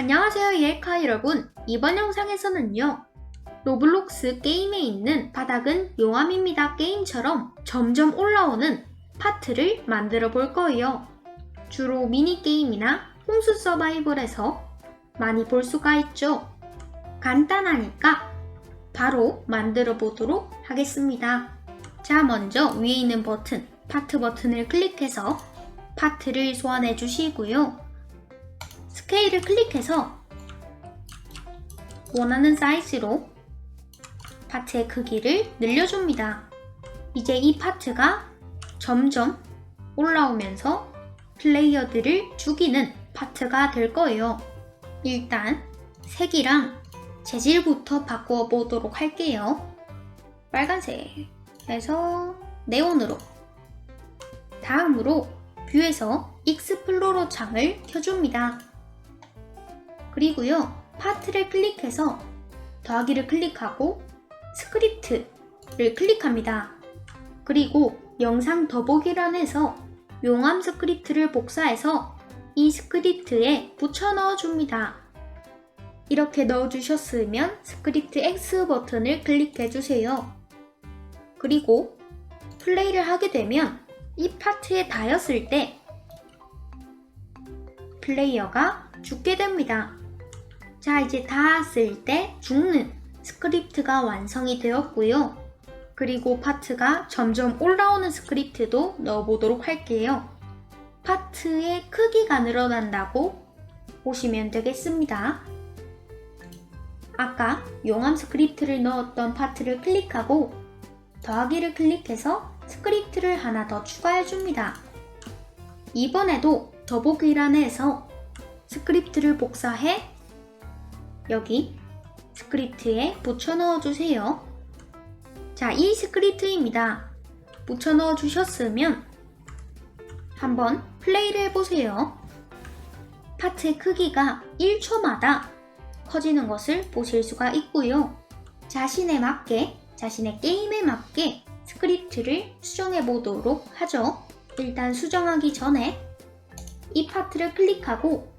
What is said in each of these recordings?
안녕하세요 예카 여러분. 이번 영상에서는요 로블록스 게임에 있는 바닥은 용암입니다. 게임처럼 점점 올라오는 파트를 만들어 볼 거예요. 주로 미니게임이나 홍수 서바이벌에서 많이 볼 수가 있죠. 간단하니까 바로 만들어 보도록 하겠습니다. 자 먼저 위에 있는 버튼 파트 버튼을 클릭해서 파트를 소환해 주시고요 스케일을 클릭해서 원하는 사이즈로 파트의 크기를 늘려줍니다. 이제 이 파트가 점점 올라오면서 플레이어들을 죽이는 파트가 될 거예요. 일단 색이랑 재질부터 바꾸어 보도록 할게요. 빨간색에서 네온으로 다음으로 뷰에서 익스플로러 창을 켜줍니다. 그리고요, 파트를 클릭해서 더하기를 클릭하고 스크립트를 클릭합니다. 그리고 영상 더보기란에서 용암 스크립트를 복사해서 이 스크립트에 붙여 넣어줍니다. 이렇게 넣어주셨으면 스크립트 X 버튼을 클릭해주세요. 그리고 플레이를 하게 되면 이 파트에 닿았을 때 플레이어가 죽게 됩니다. 자, 이제 닿았을 때 죽는 스크립트가 완성이 되었고요. 그리고 파트가 점점 올라오는 스크립트도 넣어보도록 할게요. 파트의 크기가 늘어난다고 보시면 되겠습니다. 아까 용암 스크립트를 넣었던 파트를 클릭하고 더하기를 클릭해서 스크립트를 하나 더 추가해 줍니다. 이번에도 더보기란에서 스크립트를 복사해 여기 스크립트에 붙여 넣어 주세요. 자, 이 스크립트입니다. 붙여 넣어 주셨으면 한번 플레이를 해보세요. 파트의 크기가 1초마다 커지는 것을 보실 수가 있고요. 자신에 맞게, 자신의 게임에 맞게 스크립트를 수정해 보도록 하죠. 일단 수정하기 전에 이 파트를 클릭하고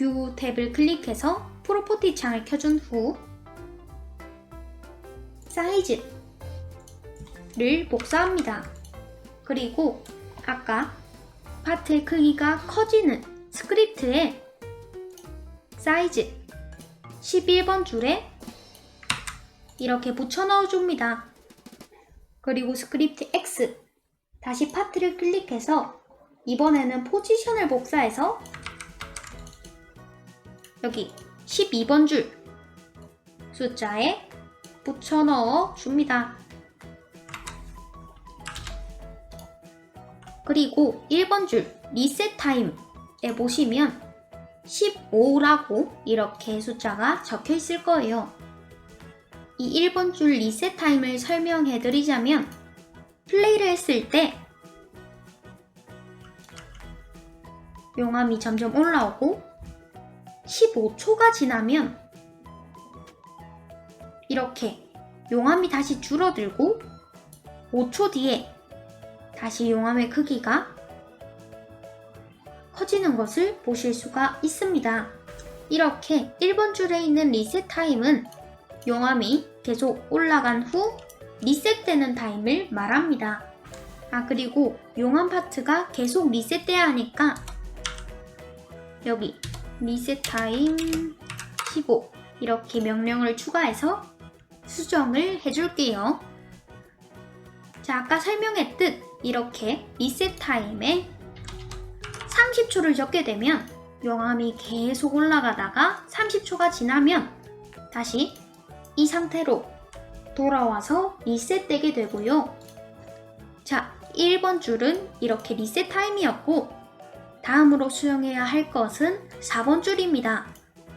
뷰 탭을 클릭해서 프로퍼티 창을 켜준 후 사이즈를 복사합니다. 그리고 아까 파트의 크기가 커지는 스크립트에 사이즈 11번 줄에 이렇게 붙여 넣어줍니다. 그리고 스크립트 X 다시 파트를 클릭해서 이번에는 포지션을 복사해서 여기 12번 줄 숫자에 붙여 넣어 줍니다. 그리고 1번 줄 리셋 타임에 보시면 15라고 이렇게 숫자가 적혀 있을 거예요. 이 1번 줄 리셋 타임을 설명해 드리자면 플레이를 했을 때 용암이 점점 올라오고 15초가 지나면 이렇게 용암이 다시 줄어들고 5초 뒤에 다시 용암의 크기가 커지는 것을 보실 수가 있습니다. 이렇게 1번 줄에 있는 리셋 타임은 용암이 계속 올라간 후 리셋되는 타임을 말합니다. 아, 그리고 용암 파트가 계속 리셋돼야 하니까 여기 리셋 타임 15 이렇게 명령을 추가해서 수정을 해줄게요. 자, 아까 설명했듯 이렇게 리셋 타임에 30초를 적게 되면 용암이 계속 올라가다가 30초가 지나면 다시 이 상태로 돌아와서 리셋되게 되고요. 자, 1번 줄은 이렇게 리셋 타임이었고 다음으로 수정해야 할 것은 4번 줄입니다.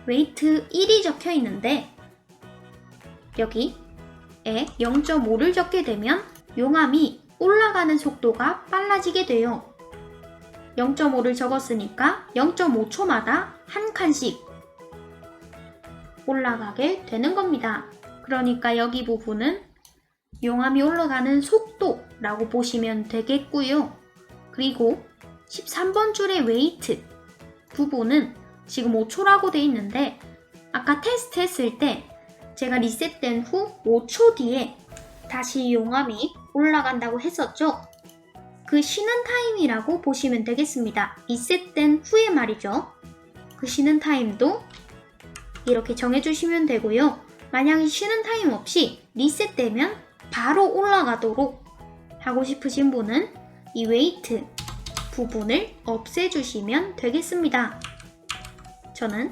웨이트 1이 적혀 있는데 여기 에 0.5를 적게 되면 용암이 올라가는 속도가 빨라지게 돼요. 0.5를 적었으니까 0.5초마다 한 칸씩 올라가게 되는 겁니다. 그러니까 여기 부분은 용암이 올라가는 속도라고 보시면 되겠고요. 그리고 13번 줄의 웨이트 부분은 지금 5초라고 돼 있는데 아까 테스트 했을 때 제가 리셋된 후 5초 뒤에 다시 용암이 올라간다고 했었죠? 그 쉬는 타임이라고 보시면 되겠습니다. 리셋된 후에 말이죠. 그 쉬는 타임도 이렇게 정해주시면 되고요. 만약에 쉬는 타임 없이 리셋되면 바로 올라가도록 하고 싶으신 분은 이 웨이트 부분을 없애주시면 되겠습니다. 저는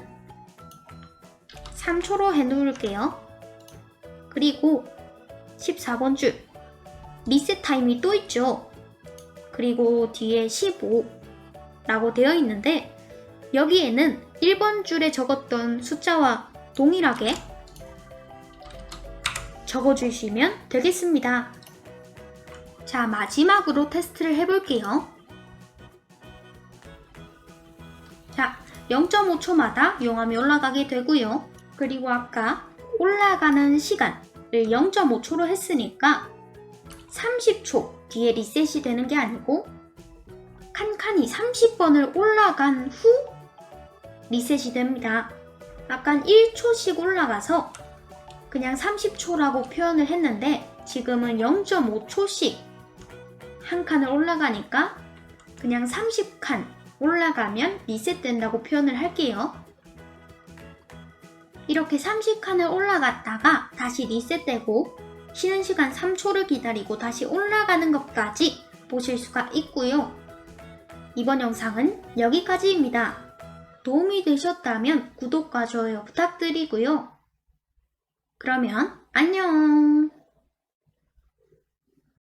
3초로 해놓을게요. 그리고 14번 줄 리셋 타임이 또 있죠. 그리고 뒤에 15라고 되어 있는데 여기에는 1번 줄에 적었던 숫자와 동일하게 적어주시면 되겠습니다. 자, 마지막으로 테스트를 해볼게요. 0.5초마다 용암이 올라가게 되고요. 그리고 아까 올라가는 시간을 0.5초로 했으니까 30초 뒤에 리셋이 되는 게 아니고 칸칸이 30번을 올라간 후 리셋이 됩니다. 아까 1초씩 올라가서 그냥 30초라고 표현을 했는데 지금은 0.5초씩 한 칸을 올라가니까 그냥 30칸 올라가면 리셋된다고 표현을 할게요. 이렇게 30칸을 올라갔다가 다시 리셋되고 쉬는 시간 3초를 기다리고 다시 올라가는 것까지 보실 수가 있고요. 이번 영상은 여기까지입니다. 도움이 되셨다면 구독과 좋아요 부탁드리고요. 그러면 안녕!